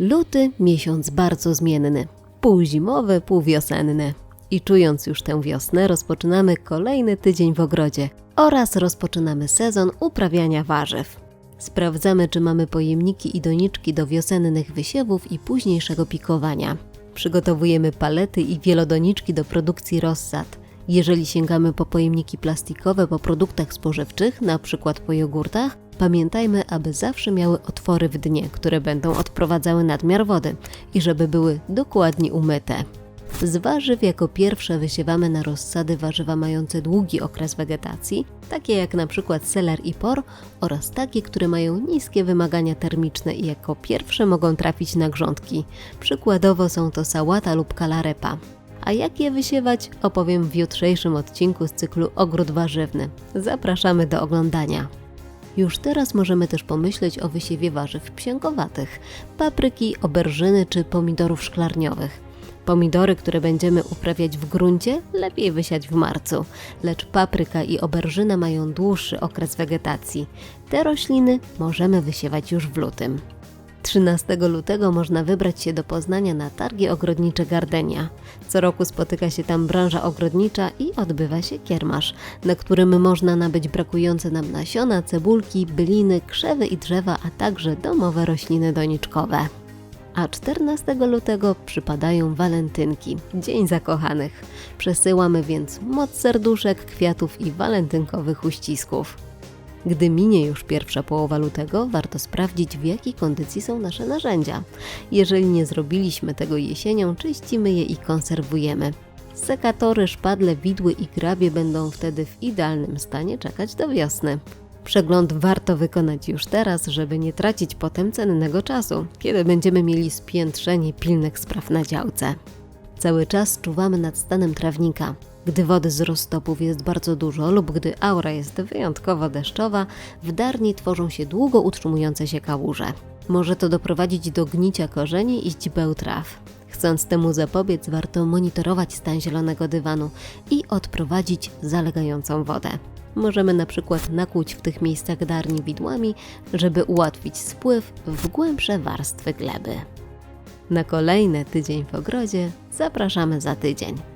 Luty miesiąc bardzo zmienny, półzimowy, półwiosenny. I czując już tę wiosnę, rozpoczynamy kolejny tydzień w ogrodzie oraz rozpoczynamy sezon uprawiania warzyw. Sprawdzamy, czy mamy pojemniki i doniczki do wiosennych wysiewów i późniejszego pikowania. Przygotowujemy palety i wielodoniczki do produkcji rozsad. Jeżeli sięgamy po pojemniki plastikowe po produktach spożywczych, na przykład po jogurtach, pamiętajmy, aby zawsze miały otwory w dnie, które będą odprowadzały nadmiar wody i żeby były dokładnie umyte. Z warzyw jako pierwsze wysiewamy na rozsady warzywa mające długi okres wegetacji, takie jak na przykład seler i por oraz takie, które mają niskie wymagania termiczne i jako pierwsze mogą trafić na grządki. Przykładowo są to sałata lub kalarepa. A jak je wysiewać, opowiem w jutrzejszym odcinku z cyklu Ogród Warzywny. Zapraszamy do oglądania. Już teraz możemy też pomyśleć o wysiewie warzyw psięgowatych, papryki, oberżyny czy pomidorów szklarniowych. Pomidory, które będziemy uprawiać w gruncie, lepiej wysiać w marcu, lecz papryka i oberżyna mają dłuższy okres wegetacji. Te rośliny możemy wysiewać już w lutym. 13 lutego można wybrać się do Poznania na targi ogrodnicze Gardenia. Co roku spotyka się tam branża ogrodnicza i odbywa się kiermasz, na którym można nabyć brakujące nam nasiona, cebulki, byliny, krzewy i drzewa, a także domowe rośliny doniczkowe. A 14 lutego przypadają walentynki, Dzień Zakochanych. Przesyłamy więc moc serduszek, kwiatów i walentynkowych uścisków. Gdy minie już pierwsza połowa lutego, warto sprawdzić, w jakiej kondycji są nasze narzędzia. Jeżeli nie zrobiliśmy tego jesienią, czyścimy je i konserwujemy. Sekatory, szpadle, widły i grabie będą wtedy w idealnym stanie czekać do wiosny. Przegląd warto wykonać już teraz, żeby nie tracić potem cennego czasu, kiedy będziemy mieli spiętrzenie pilnych spraw na działce. Cały czas czuwamy nad stanem trawnika. Gdy wody z roztopów jest bardzo dużo lub gdy aura jest wyjątkowo deszczowa, w darni tworzą się długo utrzymujące się kałuże. Może to doprowadzić do gnicia korzeni i źdźbeł traw. Chcąc temu zapobiec, warto monitorować stan zielonego dywanu i odprowadzić zalegającą wodę. Możemy na przykład nakłuć w tych miejscach darni widłami, żeby ułatwić spływ w głębsze warstwy gleby. Na kolejny tydzień w ogrodzie zapraszamy za tydzień.